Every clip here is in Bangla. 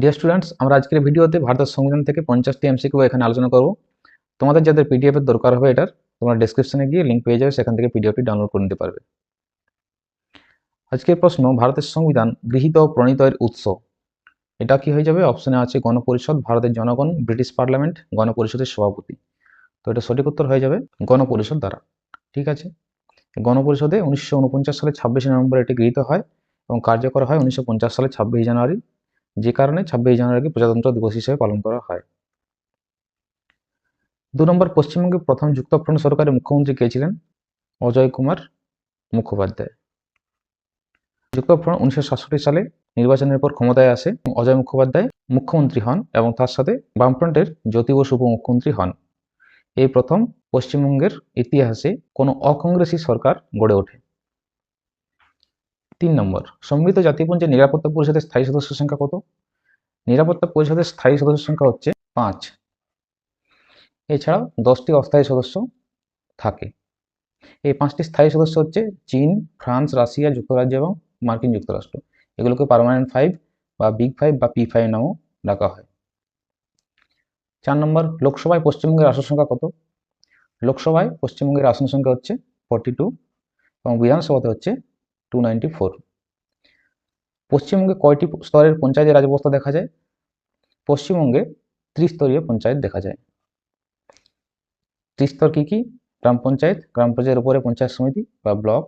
ডিয়ার স্টুডেন্টস আমরা আজকের ভিডিওতে ভারতের সংবিধান থেকে পঞ্চাশটি এমসিকিউ এখানে আলোচনা করব। তোমাদের যাদের পিডিএফ এর দরকার হবে এটার, তোমরা ডেসক্রিপশনে গিয়ে লিঙ্ক পেয়ে যাবে, সেখান থেকে পিডিএফটি ডাউনলোড করে নিতে পারবে। আজকের প্রশ্ন, ভারতের সংবিধান গৃহীত ও প্রণীত এর উৎস। এটা কি হয়ে যাবে? অপশনে আছে গণপরিষদ, ভারতের জনগণ, ব্রিটিশ পার্লামেন্ট, গণপরিষদের সভাপতি। তো এটা সঠিক উত্তর হয়ে যাবে গণপরিষদ দ্বারা। ঠিক আছে? গণপরিষদে উনিশশো উনপঞ্চাশ সালে ছাব্বিশে নভেম্বর এটি গৃহীত হয় এবং কার্যকর হয় উনিশশো পঞ্চাশ সালে ছাব্বিশে জানুয়ারি। যে কারণে ছাব্বিশ জানুয়ারিকে প্রজাতন্ত্র দিবস হিসেবে পালন করা হয়। দু নম্বর পশ্চিমবঙ্গের প্রথম যুক্তফ্রন্ট সরকারের মুখ্যমন্ত্রী কে ছিলেন? অজয় কুমার মুখোপাধ্যায়। যুক্তফ্রন্ট উনিশশো সাতষট্টি সালে নির্বাচনের পর ক্ষমতায় আসে অজয় মুখোপাধ্যায় মুখ্যমন্ত্রী হন এবং তার সাথে বামফ্রন্টের জ্যোতি বসু উপমুখ্যমন্ত্রী হন। এই প্রথম পশ্চিমবঙ্গের ইতিহাসে কোনো অকংগ্রেসী সরকার গড়ে ওঠে। তিন নম্বর সম্মিলিত জাতিপুঞ্জের নিরাপত্তা পরিষদের স্থায়ী সদস্য সংখ্যা কত? নিরাপত্তা পরিষদের স্থায়ী সদস্য সংখ্যা হচ্ছে পাঁচ। এছাড়াও দশটি অস্থায়ী সদস্য থাকে। এই পাঁচটি স্থায়ী সদস্য হচ্ছে চীন, ফ্রান্স, রাশিয়া, যুক্তরাজ্য এবং মার্কিন যুক্তরাষ্ট্র। এগুলোকে পার্মানেন্ট ফাইভ বা বিগ ফাইভ বা পি ফাইভ নামও ডাকা হয়। চার নম্বর, লোকসভায় পশ্চিমবঙ্গের আসন সংখ্যা কত? লোকসভায় পশ্চিমবঙ্গের আসন সংখ্যা হচ্ছে ফর্টি টু এবং বিধানসভাতে হচ্ছে টু পশ্চিমবঙ্গে কয়টি স্তরের পঞ্চায়েতের রাজ ব্যবস্থা দেখা যায়? পশ্চিমবঙ্গে ত্রিস্তরীয় পঞ্চায়েত দেখা যায়। ত্রিস্তর কী কী? গ্রাম পঞ্চায়েত, গ্রাম পঞ্চায়েতের উপরে পঞ্চায়েত সমিতি বা ব্লক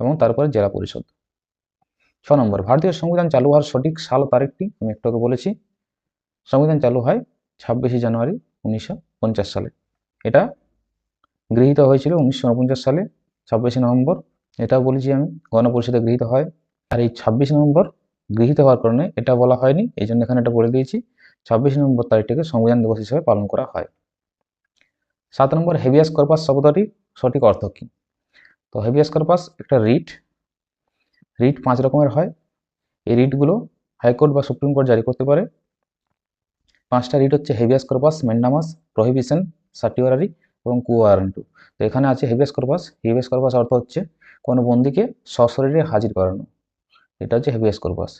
এবং তারপরে জেলা পরিষদ। ছ নম্বর, ভারতীয় সংবিধান চালু হওয়ার সঠিক সাল তারিখটি আমি একটু বলেছি। সংবিধান চালু হয় ছাব্বিশে জানুয়ারি উনিশশো পঞ্চাশ সালে। এটা গৃহীত হয়েছিল উনিশশো সালে, ছাব্বিশে নভেম্বর এটাও বলেছি আমি, গণপরিষদে গৃহীত হয়। আর এই ছাব্বিশ নভেম্বর গৃহীত হওয়ার কারণে এটা বলা হয়নি, এই জন্য এখানে এটা বলে দিয়েছি। ছাব্বিশ নভেম্বর তারিখটিকে সংবিধান দিবস হিসেবে পালন করা হয়। সাত নম্বর হেভিয়াস কর্পাস শব্দটির সঠিক অর্থ কী? তো হেভিয়াস কর্পাস একটা রিট রিট পাঁচ রকমের হয়। এই রিটগুলো হাইকোর্ট বা সুপ্রিম কোর্ট জারি করতে পারে। পাঁচটা রিট হচ্ছে habeas corpus mandamus prohibition certiorari এবং কুয়ারেন্টু। তো এখানে আছে হেভিয়াস কর্পাস হেভিয়াস কর্পাস অর্থ হচ্ছে কোনো বন্দিকে সশরীরে হাজির করানো। এটা হচ্ছে হেভিয়াস কর্পাস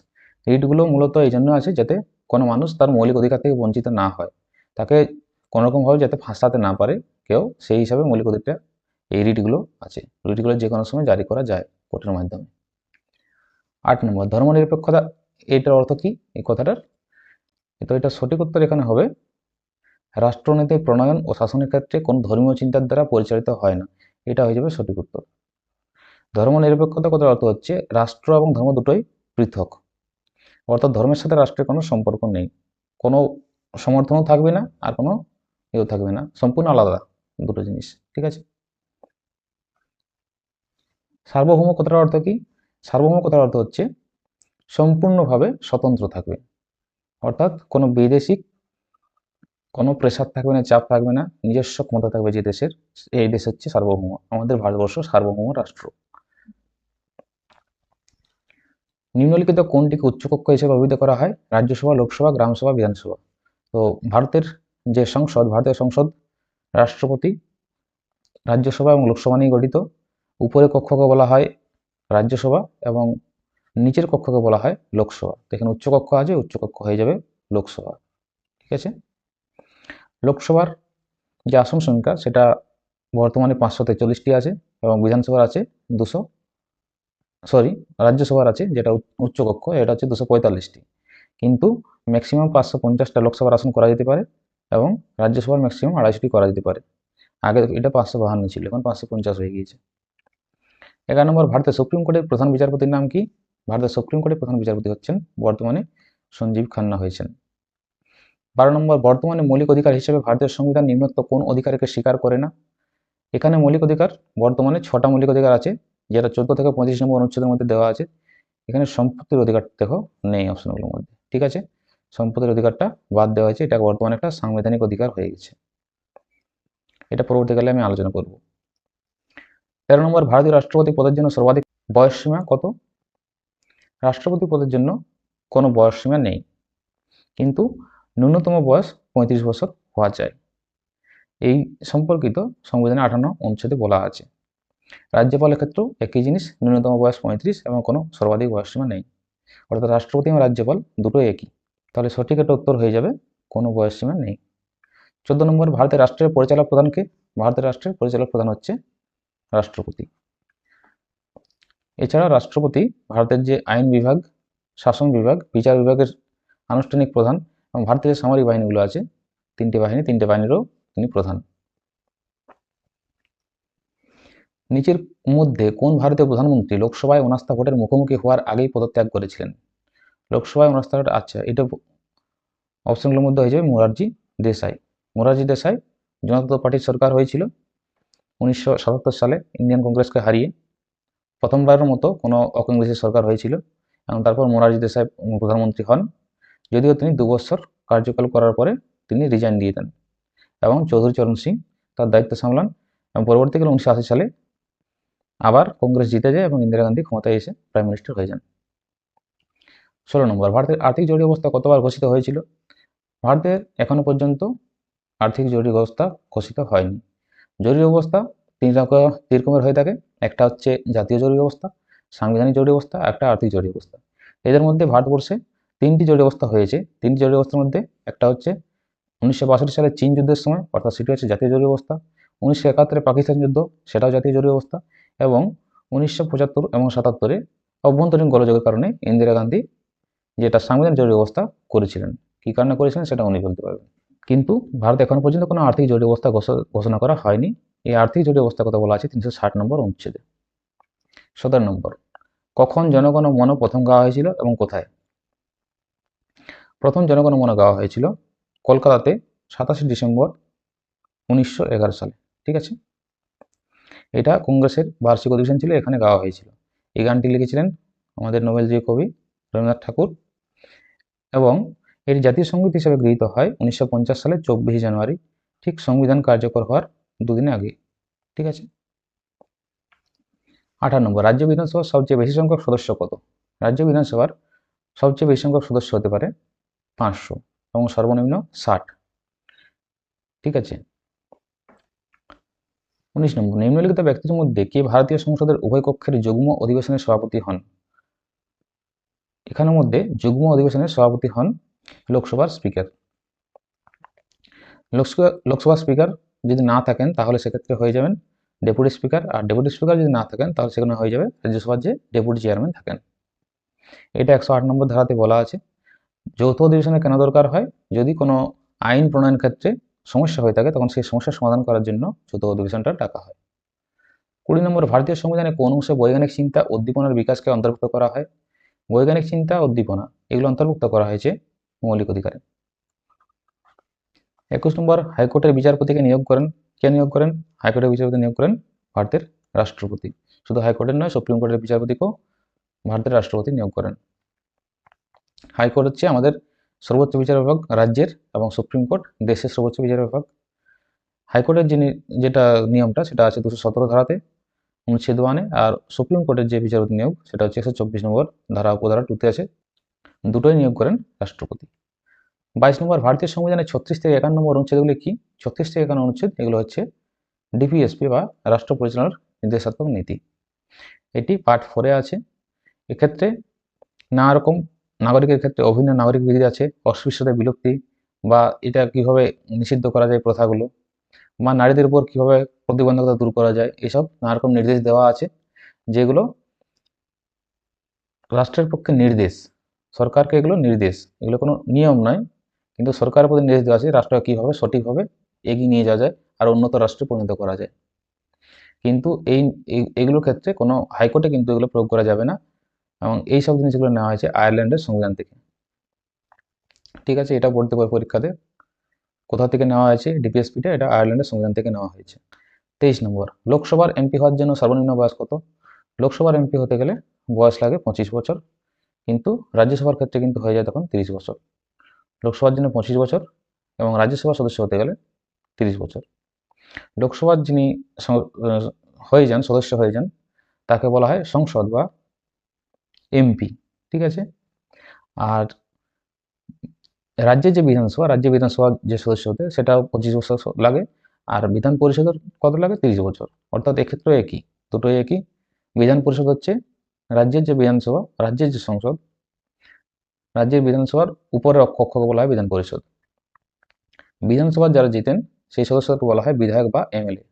রিটগুলো মূলত এই জন্য আছে যাতে কোনো মানুষ তার মৌলিক অধিকার থেকে বঞ্চিত না হয়। তাকে কোনোরকমভাবে যাতে ফাঁসাতে না পারে, কেউ সেই হিসাবে মৌলিক অধিকার এই রিটগুলো আছে। রিটগুলো যে কোনো সময় জারি করা যায় কোর্টের মাধ্যমে। আট নম্বর, ধর্মনিরপেক্ষতা, এটার অর্থ কি? এই কথাটার। তো এটা সঠিক উত্তর এখানে হবে, রাষ্ট্রনীতি, প্রণয়ন ও শাসনের ক্ষেত্রে কোন ধর্মীয় চিন্তার দ্বারা পরিচালিত হয় না। এটা হয়ে যাবে সঠিক উত্তর। ধর্মনিরপেক্ষতা কথার অর্থ হচ্ছে? রাষ্ট্র এবং ধর্ম দুটোই পৃথক। অর্থাৎ ধর্মের সাথে রাষ্ট্রের কোনো সম্পর্ক নেই। কোনো সমর্থনও থাকবে না আর কোনো ইয়েও থাকবে না। সম্পূর্ণ আলাদা দুটো জিনিস, ঠিক আছে? সার্বভৌম কথার অর্থ কি? সার্বভৌম কথার অর্থ হচ্ছে সম্পূর্ণভাবে স্বতন্ত্র থাকবে। অর্থাৎ কোনো বিদেশি কোনো প্রেশার থাকবে না, চাপ থাকবে না। নিজস্ব ক্ষমতা থাকবে যে দেশের, এই দেশ হচ্ছে সার্বভৌম। আমাদের ভারতবর্ষ সার্বভৌম রাষ্ট্র। নিম্নলিখিত কোনটিকে উচ্চকক্ষ হিসেবে অভিহিত করা হয়? রাজ্যসভা, লোকসভা, গ্রামসভা, বিধানসভা। তো ভারতের যে সংসদ ভারতের সংসদ, রাষ্ট্রপতি, রাজ্যসভা এবং লোকসভা নিয়ে গঠিত উপরে কক্ষকে বলা হয় রাজ্যসভা এবং নিচের কক্ষকে বলা হয় লোকসভা। তো এখানে উচ্চকক্ষ আছে, উচ্চকক্ষ হয়ে যাবে লোকসভা। ঠিক আছে? লোকসভার যে আসন সংখ্যা, সেটা বর্তমানে পাঁচশো তেচল্লিশটি আছে এবং বিধানসভার আছে দুশো সরি, রাজ্যসভার আছে, যেটা উচ্চকক্ষ, এটা হচ্ছে দুশো পঁয়তাল্লিশটি। কিন্তু ম্যাক্সিমাম পাঁচশো পঞ্চাশটা লোকসভার আসন করা যেতে পারে এবং রাজ্যসভার ম্যাক্সিমাম আড়াইশোটি করা যেতে পারে। আগে এটা পাঁচশো বাহান্ন ছিল, এখন পাঁচশো পঞ্চাশ হয়ে গিয়েছে। এগারো নম্বর, ভারতের সুপ্রিম কোর্টের প্রধান বিচারপতির নাম কি? ভারতের সুপ্রিম কোর্টের প্রধান বিচারপতি হচ্ছেন বর্তমানে সঞ্জীব খান্না হয়েছেন। বারো নম্বর, বর্তমানে মৌলিক অধিকার হিসেবে ভারতের সংবিধান নিম্নোক্ত কোন অধিকারকে স্বীকার করে না? এখানে মৌলিক অধিকার, বর্তমানে ছটা মৌলিক অধিকার আছে। যেটা চোদ্দ থেকে পঁচিশ নম্বর অনুচ্ছেদের মধ্যে দেওয়া আছে, এখানে সম্পত্তির অধিকার দেখো নেই অপশনগুলোর মধ্যে, ঠিক আছে? সম্পত্তির অধিকারটা বাদ দেওয়া হয়েছে, এটা বর্তমানে একটা সাংবিধানিক অধিকার হয়ে গেছে। এটা পরবর্তীকালে আমি আলোচনা করব। তেরো নম্বর, ভারতীয় রাষ্ট্রপতি পদের জন্য সর্বাধিক বয়স সীমা কত? রাষ্ট্রপতি পদের জন্য কোনো বয়স সীমা নেই, কিন্তু ন্যূনতম বয়স পঁয়ত্রিশ বছর হওয়া যায় এই সম্পর্কিত সংবিধানে আঠান্ন অনুচ্ছেদে বলা আছে। রাজ্যপালের ক্ষেত্রেও একই জিনিস, ন্যূনতম বয়স পঁয়ত্রিশ এবং কোনো সর্বাধিক বয়সসীমা নেই। অর্থাৎ রাষ্ট্রপতি এবং রাজ্যপাল দুটোই একই। তাহলে সঠিক একটা উত্তর হয়ে যাবে, কোনো বয়স সীমা নেই। চোদ্দ নম্বর, ভারতের রাষ্ট্রের পরিচালক প্রধানকে ভারতের রাষ্ট্রের পরিচালক প্রধান হচ্ছে রাষ্ট্রপতি। এছাড়া রাষ্ট্রপতি ভারতের যে আইন বিভাগ, শাসন বিভাগ, বিচার বিভাগের আনুষ্ঠানিক প্রধান এবং ভারতের যে সামরিক বাহিনীগুলো আছে, তিনটি বাহিনী, তিনটে বাহিনীরও তিনি প্রধান। নিচের মধ্যে কোন ভারতীয় প্রধানমন্ত্রী লোকসভায় অনাস্থা ভোটের মুখোমুখি হওয়ার আগেই পদত্যাগ করেছিলেন? লোকসভায় অনাস্থা ভোট আচ্ছা এটা অপশনগুলোর মধ্যে হয়ে যাবে মোরারজি দেশাই। মোরারজি দেশাই জনতা পার্টির সরকার হয়েছিল উনিশশো সাতাত্তর সালে ইন্ডিয়ান কংগ্রেসকে হারিয়ে। প্রথমবারের মতো কোনো অকংগ্রেসের সরকার হয়েছিল এবং তারপর মোরারজি দেশাই প্রধানমন্ত্রী হন। যদিও তিনি দু বছর কার্যকাল করার পরে তিনি রিজাইন দিয়ে দেন এবং চৌধুরী চরণ সিং তার দায়িত্ব সামলান এবং পরবর্তীকালে উনিশশো আশি সালে আবার কংগ্রেস জিতে যায় এবং ইন্দিরা গান্ধী ক্ষমতায় এসে প্রাইম মিনিস্টার হয়ে যান। ষোলো নম্বর, ভারতের আর্থিক জরুরি অবস্থা কতবার ঘোষিত হয়েছিল? ভারতের এখনও পর্যন্ত আর্থিক জরুরি অবস্থা ঘোষিত হয়নি। জরুরি অবস্থা তিন রকম তিন রকমের হয়ে থাকে। একটা হচ্ছে জাতীয় জরুরি অবস্থা, সাংবিধানিক জরুরি অবস্থা, একটা আর্থিক জরুরি অবস্থা। এদের মধ্যে ভারতবর্ষে তিনটি জরুরি অবস্থা হয়েছে। তিনটি জরুরি অবস্থার মধ্যে একটা হচ্ছে উনিশশো বাষট্টি সালে চীন যুদ্ধের সময়, অর্থাৎ সেটি হচ্ছে জাতীয় জরুরি অবস্থা। উনিশশো একাত্তরে পাকিস্তান যুদ্ধ, সেটাও জাতীয় জরুরি অবস্থা। এবং উনিশশো পঁচাত্তর এবং সাতাত্তরে অভ্যন্তরীণ গোলযোগের কারণে ইন্দিরা গান্ধী যেটা সাংবিধানিক জরুরি অবস্থা করেছিলেন। কী কারণে করেছিলেন সেটা উনি বলতে পারবেন। কিন্তু ভারত এখন পর্যন্ত কোনো আর্থিক জরুরি অবস্থা ঘোষণা করা হয়নি। এই আর্থিক জরুরি অবস্থার কথা বলা আছে তিনশো ষাট নম্বর অনুচ্ছেদে। সতেরো নম্বর, কখন জনগণ মন প্রথম গাওয়া হয়েছিল এবং কোথায়? প্রথম জনগণ মন গাওয়া হয়েছিল কলকাতাতে সাতাশে ডিসেম্বর উনিশশো এগারো সালে। ঠিক আছে? এটা কংগ্রেসের বার্ষিক অধিবেশন ছিল, এখানে গাওয়া হয়েছিল। এই গানটি লিখেছিলেন আমাদের নোবেলজয়ী কবি রবীন্দ্রনাথ ঠাকুর এবং এটি জাতীয় সংগীত হিসেবে গৃহীত হয় উনিশশো পঞ্চাশ সালে চব্বিশে জানুয়ারি। ঠিক সংবিধান কার্যকর হওয়ার দুদিন আগে। ঠিক আছে? আঠারো নম্বর, রাজ্য বিধানসভার সবচেয়ে বেশি সংখ্যক সদস্য কত? রাজ্য বিধানসভার সবচেয়ে বেশি সংখ্যক সদস্য হতে পারে পাঁচশো এবং সর্বনিম্ন ষাট। ঠিক আছে? উনিশ নম্বর, নিম্নলিখিত ব্যক্তির মধ্যে কে ভারতীয় সংসদের উভয় কক্ষের যুগ্ম অধিবেশনের সভাপতি হন? এখানের মধ্যে যুগ্ম অধিবেশনের সভাপতি হন লোকসভার স্পিকার। লোকসভা স্পিকার যদি না থাকেন তাহলে সেক্ষেত্রে হয়ে যাবেন ডেপুটি স্পিকার, আর ডেপুটি স্পিকার যদি না থাকেন তাহলে সেখানে হয়ে যাবে রাজ্যসভার যে ডেপুটি চেয়ারম্যান থাকেন। এটা একশো আট নম্বর ধারাতে বলা আছে। যৌথ অধিবেশনে কেন দরকার হয়? যদি কোনো আইন প্রণয়ন ক্ষেত্রে সমস্যা হয়ে থাকে, তখন সেই সমস্যার সমাধান করার জন্য যৌথ অধিবেশনটা ডাকা হয়। কুড়ি নম্বর ভারতীয় সংবিধানে কোন অংশে বৈজ্ঞানিক চিন্তা উদ্দীপনার বিকাশকে অন্তর্ভুক্ত করা হয়? বৈজ্ঞানিক চিন্তা, উদ্দীপনা, এগুলো অন্তর্ভুক্ত করা হয়েছে মৌলিক অধিকারে। একুশ নম্বর, হাইকোর্টের বিচারপতিকে নিয়োগ করেন, কে নিয়োগ করেন? হাইকোর্টের বিচারপতি নিয়োগ করেন ভারতের রাষ্ট্রপতি। শুধু হাইকোর্টের নয়, সুপ্রিম কোর্টের বিচারপতিকেও ভারতের রাষ্ট্রপতি নিয়োগ করেন। হাইকোর্ট হচ্ছে আমাদের সর্বোচ্চ বিচার বিভাগ রাজ্যের এবং সুপ্রিম কোর্ট দেশের সর্বোচ্চ বিচার বিভাগ। হাইকোর্টের যিনি, যেটা নিয়মটা, সেটা আছে দুশো সতেরো ধারাতে অনুচ্ছেদ ওয়ানে আর সুপ্রিম কোর্টের যে বিচারপতি নিয়োগ, সেটা হচ্ছে একশো চব্বিশ নম্বর ধারা উপধারা টুতে আছে। দুটোই নিয়োগ করেন রাষ্ট্রপতি। বাইশ নম্বর, ভারতীয় সংবিধানের ছত্রিশ থেকে একান্ন নম্বর অনুচ্ছেদগুলি কি? ছত্রিশ থেকে একান্ন অনুচ্ছেদ, এগুলো হচ্ছে ডিপিএসপি বা রাষ্ট্র পরিচালনার নির্দেশাত্মক নীতি। এটি পার্ট ফোরে আছে। এক্ষেত্রে নানা রকম নাগরিকের ক্ষেত্রে অভিন্ন নাগরিক বিধি আছে অস্পৃশ্যতার বিলুপ্তি বা এটা কীভাবে নিষিদ্ধ করা যায় প্রথাগুলো বা নারীদের উপর কীভাবে প্রতিবন্ধকতা দূর করা যায়, এসব নানা রকম নির্দেশ দেওয়া আছে, যেগুলো রাষ্ট্রের পক্ষে নির্দেশ, সরকারকে এগুলো নির্দেশ, এগুলো কোনো নিয়ম নয়, কিন্তু সরকারের প্রতি নির্দেশ দেওয়া আছে রাষ্ট্র কীভাবে সঠিকভাবে এগিয়ে নিয়ে যাওয়া যায় আর উন্নত রাষ্ট্রে পরিণত করা যায়। কিন্তু এই, এগুলোর ক্ষেত্রে কোনো হাইকোর্টে কিন্তু এগুলো প্রয়োগ করা যাবে না। এবং এই সব জিনিসগুলো নেওয়া হয়েছে আয়ারল্যান্ডের সংবিধান থেকে। ঠিক আছে, এটা পড়তে পারে পরীক্ষাতে। কোথা থেকে নেওয়া হয়েছে ডিপিএসপিটা, এটা আয়ারল্যান্ডের সংবিধান থেকে নেওয়া হয়েছে। তেইশ নম্বর, লোকসভার এমপি হওয়ার জন্য সর্বনিম্ন বয়স কত? লোকসভার এমপি হতে গেলে বয়স লাগে পঁচিশ বছর, কিন্তু রাজ্যসভার ক্ষেত্রে কিন্তু হয়ে যায় তখন তিরিশ বছর। লোকসভার জন্য পঁচিশ বছর এবং রাজ্যসভার সদস্য হতে গেলে তিরিশ বছর। লোকসভার যিনি হয়ে যান, সদস্য হয়ে যান, তাকে বলা হয় সংসদ বা এমপি ঠিক আছে? আর রাজ্যের যে বিধানসভা, রাজ্য বিধানসভার যে সদস্য হতে, সেটাও পঁচিশ বছর লাগে। আর বিধান পরিষদের কত লাগে? তিরিশ বছর। অর্থাৎ এক্ষেত্রে একই, দুটোই একই। বিধান পরিষদ হচ্ছে রাজ্যের যে বিধানসভা, রাজ্যের যে সংসদ, রাজ্যের বিধানসভার উপরের কক্ষকে বলা হয় বিধান পরিষদ। বিধানসভার যারা জিতেন, সেই সদস্যকে বলা হয় বিধায়ক বা এমএলএ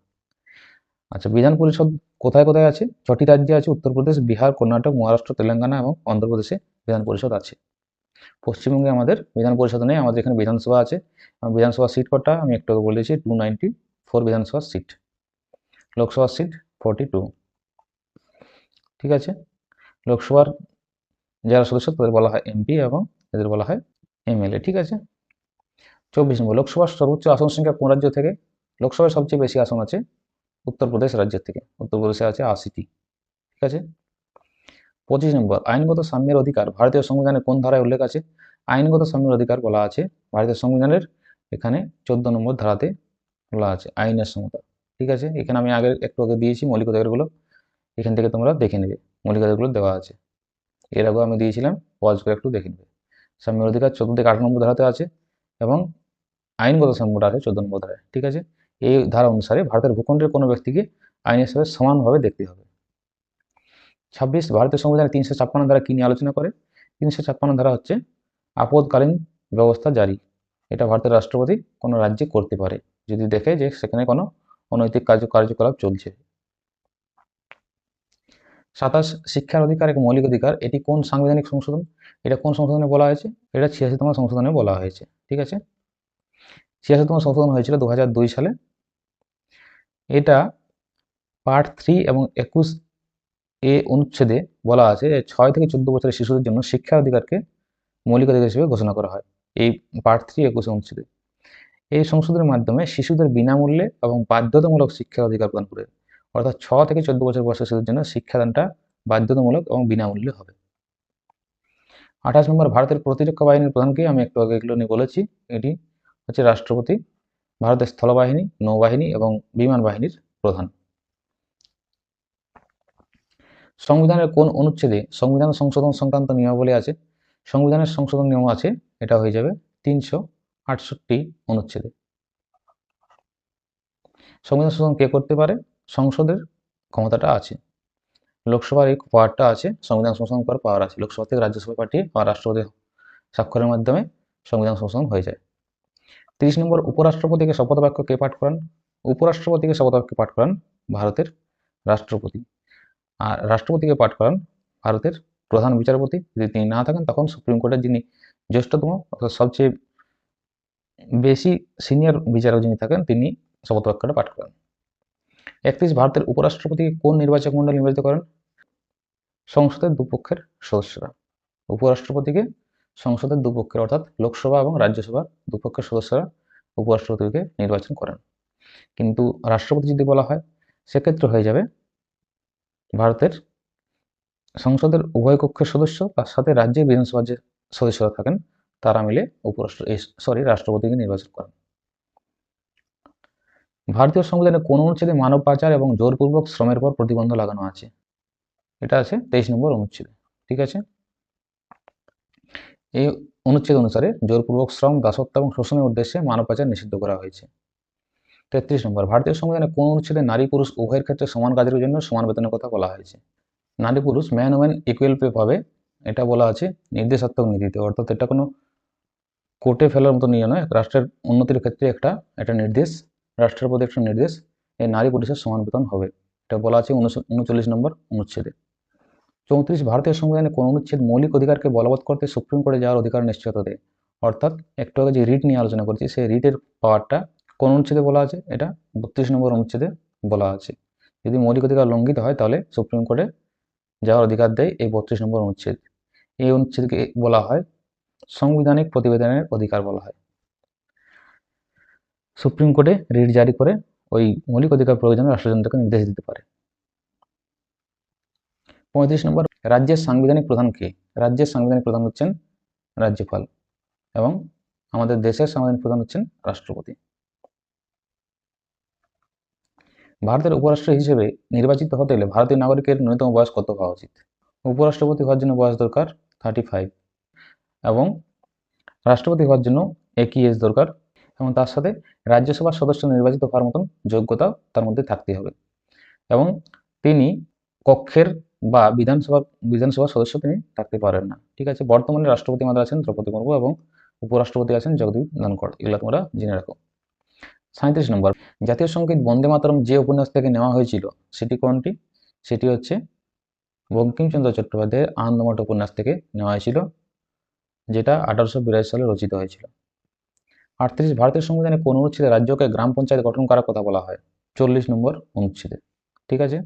আচ্ছা বিধান পরিষদ কোথায় কোথায় আছে? ছটি রাজ্যে আছে উত্তরপ্রদেশ, বিহার, কর্ণাটক, মহারাষ্ট্র, তেলেঙ্গানা এবং অন্ধ্রপ্রদেশে বিধান পরিষদ আছে। পশ্চিমবঙ্গে আমাদের বিধান পরিষদ নেই, আমাদের এখানে বিধানসভা আছে। বিধানসভা সিট কটা? আমি একটু আগে বলেছি টু নাইনটি ফোর বিধানসভা সিট। লোকসভার সিট ফোরটি টু ঠিক আছে? লোকসভার যারা সদস্য, তাদের বলা হয় এমপি এবং এদের বলা হয় এমএলএ। ঠিক আছে? চব্বিশ নম্বর, লোকসভার সর্বোচ্চ আসন সংখ্যা কোন রাজ্য থেকে? লোকসভায় সবচেয়ে বেশি আসন আছে উত্তরপ্রদেশ রাজ্যের থেকে। উত্তরপ্রদেশে আছে আশিটি ঠিক আছে? পঁচিশ নম্বর, আইনগত সাম্যের অধিকার, ভারতীয় সংবিধানে কোন ধারায় উল্লেখ আছে? আইনগত সাম্যের অধিকার বলা আছে, ভারতীয় সংবিধানের এখানে চোদ্দ নম্বর ধারাতে বলা আছে, আইনের সমতা। ঠিক আছে? এখানে আমি আগে একটু আগে দিয়েছি মৌলিক অধিকারগুলো। এখান থেকে তোমরা দেখে নেবে, মৌলিক অধিকারগুলো দেওয়া আছে। এর আগেও আমি দিয়েছিলাম পজ করে একটু দেখে নেবে। সাম্যের অধিকার চোদ্দ থেকে আট নম্বর ধারাতে আছে এবং আইনগত সাম্যটা আছে চোদ্দ নম্বর ধারায়। ঠিক আছে? এই ধারা অনুসারে ভারতের ভূখণ্ডের কোনো ব্যক্তিকে আইন হিসেবে সমানভাবে দেখতে হবে। ছাব্বিশ, ভারতীয় সংবিধানের তিনশো ছাপ্পান্ন ধারা কী নিয়ে আলোচনা করে? তিনশো ছাপ্পান্ন ধারা হচ্ছে আপদকালীন ব্যবস্থা জারি। এটা ভারতের রাষ্ট্রপতি কোনো রাজ্যে করতে পারে। যদি দেখে যে সেখানে কোনো অনৈতিক কার্য, কার্যকলাপ চলছে। সাতাশ, শিক্ষার অধিকার এক মৌলিক অধিকার, এটি কোন সাংবিধানিক সংশোধন? এটা কোন সংশোধনে বলা হয়েছে? এটা ছিয়াশিতম সংশোধনে বলা হয়েছে। ঠিক আছে? ছিয়াশিতম সংশোধন হয়েছিল দু হাজার দুই সালে। এটা পার্ট থ্রি এবং একুশ এ অনুচ্ছেদে বলা আছে যে ছয় থেকে চোদ্দ বছরের শিশুদের জন্য শিক্ষার অধিকারকে মৌলিক অধিকার হিসেবে ঘোষণা করা হয় এই পার্ট থ্রি একুশ অনুচ্ছেদে। এই সংশোধনের মাধ্যমে শিশুদের বিনামূল্যে এবং বাধ্যতামূলক শিক্ষার অধিকার প্রদান করে, অর্থাৎ ছ থেকে চোদ্দ বছর বয়সের শিশুদের জন্য শিক্ষাদানটা বাধ্যতামূলক এবং বিনামূল্যে হবে। আঠাশ নম্বর, ভারতের প্রতিরক্ষা বাহিনীর প্রধানকে আমি একটু আগে এগুলো নিয়ে বলেছি, এটি হচ্ছে রাষ্ট্রপতি ভারতের স্থলবাহিনী, নৌবাহিনী এবং বিমান বাহিনীর প্রধান। সংবিধানের কোন অনুচ্ছেদে সংবিধান সংশোধন সংক্রান্ত নিয়মাবলী আছে? সংবিধানের সংশোধন নিয়ম আছে, এটা হয়ে যাবে তিনশো আটষট্টি অনুচ্ছেদে। সংবিধান সংশোধন কে করতে পারে? সংসদের ক্ষমতাটা আছে। লোকসভার এই পাওয়ারটা আছে, সংবিধান সংশোধন করার পাওয়ার আছে। লোকসভা থেকে রাজ্যসভা পাঠিয়ে বা রাষ্ট্রপতি স্বাক্ষরের মাধ্যমে সংবিধান সংশোধন হয়ে যায়। তিরিশ নম্বর উপরাষ্ট্রপতিকে শপথ বাক্য কে পাঠ করান? উপরাষ্ট্রপতিকে শপথ বাক্য পাঠ করান ভারতের রাষ্ট্রপতি। আর রাষ্ট্রপতিকে পাঠ করান ভারতের প্রধান বিচারপতি। যদি তিনি না থাকেন, তখন সুপ্রিম কোর্টের যিনি জ্যেষ্ঠতম অর্থাৎ সবচেয়ে বেশি সিনিয়র বিচারক যিনি থাকেন, তিনি শপথ বাক্যটা পাঠ করেন। একত্রিশ, ভারতের উপরাষ্ট্রপতিকে কোন নির্বাচক মণ্ডল নির্বাচিত করেন? সংসদের দুপক্ষের সদস্যরা। উপরাষ্ট্রপতিকে সংসদের দুপক্ষের, অর্থাৎ লোকসভা এবং রাজ্যসভার দুপক্ষের সদস্যরা উপরাষ্ট্রপতিকে নির্বাচন করেন। কিন্তু রাষ্ট্রপতি যদি বলা হয়, সেক্ষেত্রে হয়ে যাবে ভারতের সংসদের উভয় কক্ষের সদস্য তার সাথে রাজ্যের বিধানসভার যে সদস্যরা থাকেন, তারা মিলে উপরাষ্ট্র সরি রাষ্ট্রপতিকে নির্বাচন করেন। ভারতীয় সংবিধানে কোন অনুচ্ছেদে মানব পাচার এবং জোরপূর্বক শ্রমের পর প্রতিবন্ধ লাগানো আছে? এটা আছে তেইশ নম্বর অনুচ্ছেদে। ঠিক আছে? এই অনুচ্ছেদ অনুসারে জোরপূর্বক শ্রম, দাসত্ব এবং শোষণের উদ্দেশ্যে মানব পাচার নিষিদ্ধ করা হয়েছে। তেত্রিশ নম্বর, ভারতীয় সংবিধানে কোন অনুচ্ছেদে নারী পুরুষ উভয়ের ক্ষেত্রে সমান কাজের জন্য সমান বেতনের কথা বলা হয়েছে? নারী পুরুষ ম্যান ওম্যান ইকুয়াল পে পাবে, এটা বলা আছে নির্দেশাত্মক নীতিতে। অর্থাৎ এটা কোনো কোর্টে ফেলার মতো নিয়ে নয়, রাষ্ট্রের উন্নতির ক্ষেত্রে একটা একটা নির্দেশ, রাষ্ট্রের প্রতি একটা নির্দেশ, এই নারী পুরুষের সমান বেতন হবে। এটা বলা আছে উনচল্লিশ নম্বর অনুচ্ছেদে। চৌত্রিশ ভারতীয় সংবিধানে কোন অনুচ্ছেদ মৌলিক অধিকারকে বলবৎ করতে সুপ্রিম কোর্টে যাওয়ার অধিকার নিশ্চয়তা দেয়। অর্থাৎ একটু আগে যে রিট নিয়ে আলোচনা করছি, সেই রিটের পাওয়ারটা কোন অনুচ্ছেদে বলা আছে? এটা বত্রিশ নম্বর অনুচ্ছেদে বলা আছে। যদি মৌলিক অধিকার লঙ্ঘিত হয়, তাহলে সুপ্রিম কোর্টে যাওয়ার অধিকার দেয় এই বত্রিশ নম্বর অনুচ্ছেদ। এই অনুচ্ছেদকে বলা হয় সাংবিধানিক প্রতিবেদনের অধিকার বলা হয়। সুপ্রিম কোর্টে রিট জারি করে ওই মৌলিক অধিকার প্রয়োজনে রাষ্ট্রযন্ত্রকে নির্দেশ দিতে পারে। পঁয়ত্রিশ নম্বর, রাজ্যের সাংবিধানিক প্রধান কে? রাজ্যের সাংবিধানিক প্রধান হচ্ছেন রাজ্যপাল এবং আমাদের দেশের সাংবিধানিক প্রধান হচ্ছেন রাষ্ট্রপতি। ভারতের উপরাষ্ট্র হিসেবে নির্বাচিত হতে হলে ভারতীয় নাগরিকের ন্যূনতম বয়স কত হওয়া উচিত? উপরাষ্ট্রপতি হওয়ার জন্য বয়স দরকার থার্টি ফাইভ এবং রাষ্ট্রপতি হওয়ার জন্য একই এজ দরকার এবং তার সাথে রাজ্যসভার সদস্য নির্বাচিত হওয়ার মতন যোগ্যতা তার মধ্যে থাকতে হবে এবং তিনি কক্ষের বা বিধানসভার বিধানসভার সদস্য তিনি থাকতে পারেন না। ঠিক আছে? বর্তমানে রাষ্ট্রপতি আমাদের আছেন দ্রৌপদী মুর্মু এবং উপরাষ্ট্রপতি আছেন জগদীপ ধনখড়। এগুলো তোমরা জেনে রাখো। সাঁত্রিশ নম্বর। জাতীয় সংগীত বন্দে মাতরম যে উপন্যাস থেকে নেওয়া হয়েছিল, সেটি কোনটি? সেটি হচ্ছে বঙ্কিমচন্দ্র চট্টোপাধ্যায়ের আনন্দমঠ উপন্যাস থেকে নেওয়া হয়েছিল, যেটা আঠারোশো বিরাশি সালে রচিত হয়েছিল। আটত্রিশ, ভারতীয় সংবিধানে কোন অনুচ্ছেদে রাজ্যকে গ্রাম পঞ্চায়েত গঠন করার কথা বলা হয়? চল্লিশ নম্বর অনুচ্ছেদে। ঠিক আছে?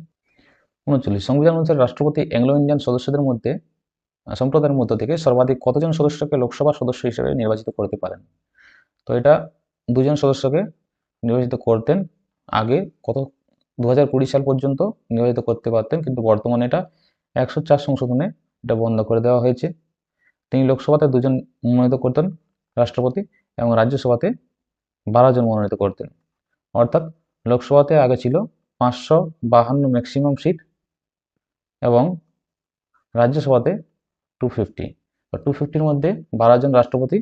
উনচল্লিশ, সংবিধান অনুসারে রাষ্ট্রপতি অ্যাংলো ইন্ডিয়ান সদস্যদের মধ্যে সম্প্রদায়ের মধ্য থেকে সর্বাধিক কতজন সদস্যকে লোকসভার সদস্য হিসেবে নির্বাচিত করতে পারেন? তো এটা দুজন সদস্যকে নির্বাচিত করতেন, আগে কত দু হাজার কুড়ি সাল পর্যন্ত নির্বাচিত করতে পারতেন, কিন্তু বর্তমানে এটা একশো চার সংশোধনে এটা বন্ধ করে দেওয়া হয়েছে। তিনি লোকসভাতে দুজন মনোনীত করতেন, রাষ্ট্রপতি এবং রাজ্যসভাতে বারো জন মনোনীত করতেন। অর্থাৎ লোকসভাতে আগে ছিল পাঁচশো বাহান্ন ম্যাক্সিমাম সিট এবং রাজ্যসভাতে টু ফিফটি টু ফিফটির মধ্যে বারো জন রাষ্ট্রপতি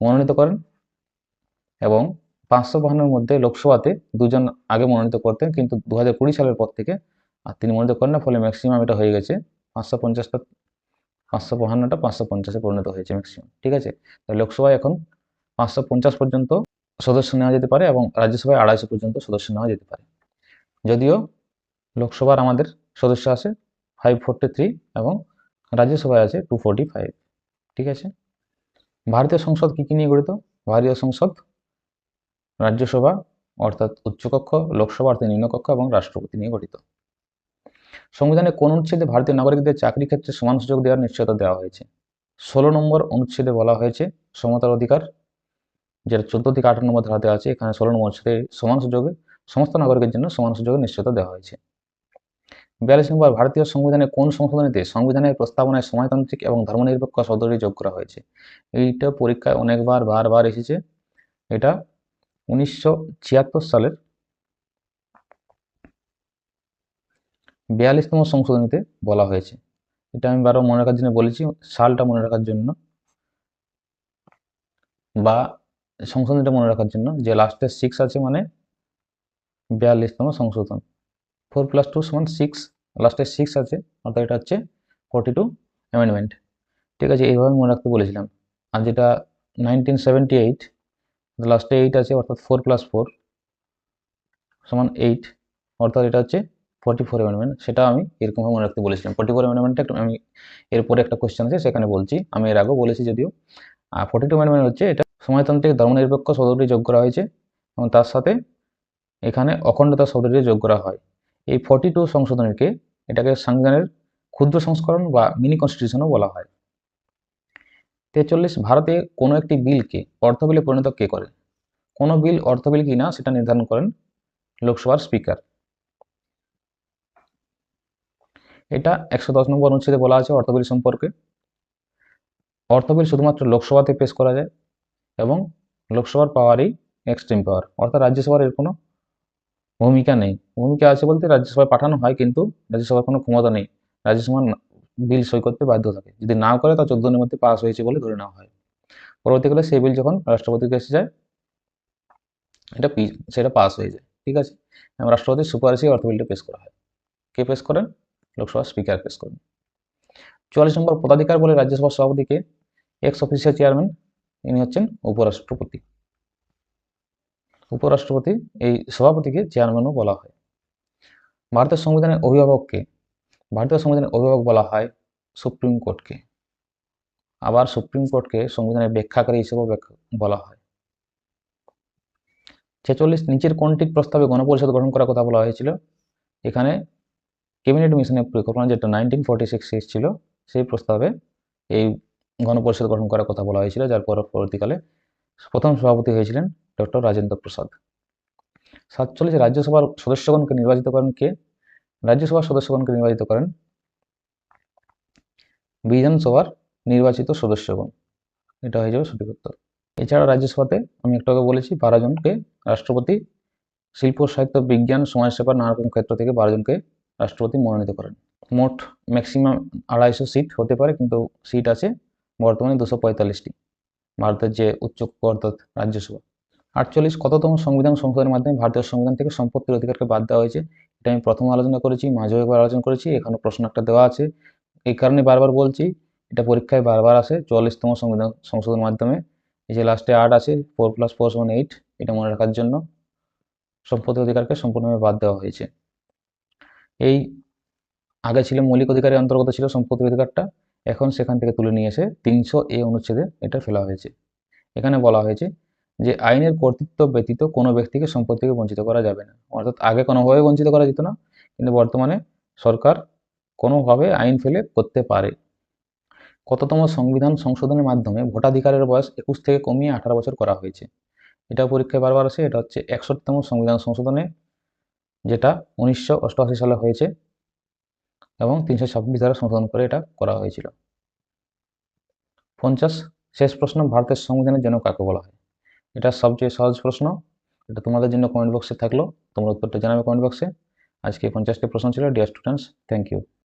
মনোনীত করেন এবং পাঁচশো বাহান্নর মধ্যে লোকসভাতে দুজন আগে মনোনীত করতেন, কিন্তু দু হাজার কুড়ি সালের পর থেকে আর তিনি মনোনীত করেন না, ফলে ম্যাক্সিমাম এটা হয়ে গেছে পাঁচশো পঞ্চাশটা, পাঁচশো বাহান্নটা পাঁচশো পঞ্চাশে পরিণত হয়েছে ম্যাক্সিমাম ঠিক আছে? লোকসভায় এখন পাঁচশো পঞ্চাশ পর্যন্ত সদস্য নেওয়া যেতে পারে এবং রাজ্যসভায় আড়াইশো পর্যন্ত সদস্য নেওয়া যেতে পারে। যদিও লোকসভার আমাদের সদস্য আছে ফাইভ ফোরটি থ্রি এবং রাজ্যসভায় আছে টু ফোরটি ফাইভ ঠিক আছে? ভারতীয় সংসদ কী কী নিয়ে গঠিত? ভারতীয় সংসদ রাজ্যসভা অর্থাৎ উচ্চকক্ষ, লোকসভা, অর্থাৎ নিম্নকক্ষ এবং রাষ্ট্রপতি নিয়ে গঠিত। সংবিধানে কোন অনুচ্ছেদে ভারতীয় নাগরিকদের চাকরি ক্ষেত্রে সমান সুযোগ দেওয়ার নিশ্চয়তা দেওয়া হয়েছে? ষোলো নম্বর অনুচ্ছেদে বলা হয়েছে সমতার অধিকার, যেটা চোদ্দ থেকে আঠারো নম্বর ধারাতে আছে, এখানে ষোলো নম্বর অনুচ্ছেদে সমান সুযোগে, সমস্ত নাগরিকের জন্য সমান সুযোগের নিশ্চয়তা দেওয়া হয়েছে। বিয়াল্লিশ নম্বর, ভারতীয় সংবিধানে কোন সংশোধনীতে সংবিধানের প্রস্তাবনায় সমাজতান্ত্রিক এবং ধর্মনিরপেক্ষ শব্দটি যোগ করা হয়েছে? এইটা পরীক্ষায় অনেকবার, বারবার এসেছে। এটা উনিশশো ছিয়াত্তর সালের বিয়াল্লিশতম সংশোধনীতে বলা হয়েছে। এটা আমি বারো মনে রাখার জন্য বলেছি, সালটা মনে রাখার জন্য বা সংশোধনীটা মনে রাখার জন্য যে লাস্টে সিক্স আছে মানে বিয়াল্লিশতম সংশোধন। ফোর প্লাস টু সমান সিক্স লাস্টে সিক্স আছে, অর্থাৎ এটা হচ্ছে ফোর্টি টু অ্যামেন্ডমেন্ট ঠিক আছে, এইভাবে মনে রাখতে বলেছিলাম। আর যেটা নাইনটিন সেভেন্টি এইট লাস্টে এইট আছে, অর্থাৎ ফোর প্লাস ফোর সমান এইট অর্থাৎ এটা হচ্ছে ফর্টি ফোর অ্যামেন্ডমেন্ট সেটা আমি এরকমভাবে মনে রাখতে বলেছিলাম। ফর্টি ফোর অ্যামেন্ডমেন্টটা আমি এরপরে একটা কোয়েশ্চেন আছে, সেখানে বলছি। আমি এর আগেও বলেছি যদিও। আর ফর্টি টু অ্যামেন্ডমেন্ট হচ্ছে এটা সমাজতান্ত্রিক ধর্মনিরপেক্ষ শব্দটি যোগ করা হয়েছে এবং তার সাথে এখানে অখণ্ডতা শব্দটি যোগ করা হয়। এই ফর্টি টু সংশোধনীকে এটাকে সংবিধানের ক্ষুদ্র সংস্করণ বা মিনি কনস্টিটিউশনও বলা হয়। তেচল্লিশ, ভারতে কোনো একটি বিলকে অর্থ বিলে পরিণত কে করে? কোনো বিল অর্থ বিল কিনা সেটা নির্ধারণ করেন লোকসভার স্পিকার এটা একশো দশ নম্বর অনুচ্ছেদে বলা আছে অর্থ বিল সম্পর্কে। অর্থ বিল শুধুমাত্র লোকসভাতে পেশ করা যায় এবং লোকসভার পাওয়ারই এক্সট্রিম পাওয়ার অর্থাৎ রাজ্যসভার এর কোনো ভূমিকা নেই। ভূমিকা আছে বলতে রাজ্যসভায় পাঠানো হয় কিন্তু রাজ্যসভার কোনো ক্ষমতা নেই। রাজ্যসভা বিল সই করতে বাধ্য থাকে। যদি না করে তা চোদ্দ দিনের মধ্যে পাস হয়েছে বলে ধরে নেওয়া হয়। পরবর্তীকালে সেই বিল যখন রাষ্ট্রপতির কাছে যায়, এটা সেটা পাস হয়ে যায়। ঠিক আছে? রাষ্ট্রপতির সুপারিশে অর্থ বিলটা পেশ করা হয়। কে পেশ করেন? লোকসভার স্পিকার পেশ করেন। চুয়াল্লিশ নম্বর পদাধিকার বলে রাজ্যসভার সভাপতিকে এক্স অফিসিয়াল চেয়ারম্যান ইনি হচ্ছেন উপরাষ্ট্রপতি। উপরাষ্ট্রপতি, এই সভাপতিকে চেয়ারম্যানও বলা হয়। ভারতের সংবিধানের অভিভাবককে, ভারতীয় সংবিধানের অভিভাবক বলা হয় সুপ্রিম কোর্টকে। আবার সুপ্রিম কোর্টকে সংবিধানের ব্যাখ্যাকারী হিসেবেও বলা হয়। ছেচল্লিশ নিচের কোনটি প্রস্তাবে গণপরিষদ গঠন করার কথা বলা হয়েছিল? এখানে ক্যাবিনেট মিশনের পরিকল্পনা যেটা নাইনটিন ফোর্টি সিক্স ছিল সেই প্রস্তাবে এই গণপরিষদ গঠন করার কথা বলা হয়েছিল, যার পর পরবর্তীকালে প্রথম সভাপতি হয়েছিলেন ডক্টর রাজেন্দ্র প্রসাদ। সাতচল্লিশ রাজ্যসভার সদস্যগণকে নির্বাচিত করেন কে? রাজ্যসভার সদস্যগণকে নির্বাচিত করেন বিধানসভার নির্বাচিত সদস্যগণ। এটা হয়ে যাবে সঠিক উত্তর। এছাড়া রাজ্যসভাতে আমি একটু আগে বলেছি, বারো জনকে রাষ্ট্রপতি, শিল্প, সাহিত্য, বিজ্ঞান, সমাজসেবা নানা রকম ক্ষেত্র থেকে বারো জনকে রাষ্ট্রপতি মনোনীত করেন। মোট ম্যাক্সিমাম আড়াইশো সিট হতে পারে, কিন্তু সিট আছে বর্তমানে দুশো পঁয়তাল্লিশটি। ভারতের যে উচ্চ অর্থাৎ রাজ্যসভা। আটচল্লিশ কততম সংবিধান সংশোধনের মাধ্যমে ভারতীয় সংবিধান থেকে সম্পত্তির অধিকারকে বাদ দেওয়া হয়েছে? এটা আমি প্রথম আলোচনা করেছি মাঝেও একবার আলোচনা করেছি, এখানে প্রশ্ন একটা দেওয়া আছে। এই কারণে বারবার বলছি, এটা পরীক্ষায় বারবার আসে, চুয়াল্লিশতম সংবিধান সংশোধনের মাধ্যমে। এই যে লাস্টে আট আছে four plus four seven eight এটা মনে রাখার জন্য সম্পত্তি অধিকারকে সম্পূর্ণভাবে বাদ দেওয়া হয়েছে। এই আগে ছিল মৌলিক অধিকারের অন্তর্গত ছিল সম্পত্তি অধিকারটা, এখন সেখান থেকে তুলে নিয়ে এসে তিনশো এ অনুচ্ছেদে এটা ফেলা হয়েছে। এখানে বলা হয়েছে যে আইনের কর্তৃত্ব ব্যতীত কোনো ব্যক্তিকে সম্পত্তি থেকে বঞ্চিত করা যাবে না। অর্থাৎ আগে কোনোভাবে বঞ্চিত করা যেত না, কিন্তু বর্তমানে সরকার কোনোভাবে আইন ফেলে করতে পারে। কততম সংবিধান সংশোধনের মাধ্যমে ভোটাধিকারের বয়স একুশ থেকে কমিয়ে আঠারো বছর করা হয়েছে। এটা পরীক্ষায় বারবার আসে, এটা হচ্ছে একষট্টিতম সংবিধান সংশোধনে, যেটা উনিশশো অষ্টআশি সালে হয়েছে এবং তিনশো ছাব্বিশ ধারা সংশোধন করে এটা করা হয়েছিল। পঞ্চাশ, শেষ প্রশ্ন, ভারতের সংবিধানের জন্য কাকে বলা হয়? এটা সবচেয়ে সহজ প্রশ্ন। এটা তোমাদের জন্য কমেন্ট বক্সে থাকল। তোমরা উত্তরটা জানাবে কমেন্ট বক্সে আজকে পঞ্চাশটি প্রশ্ন ছিল। Dear students thank you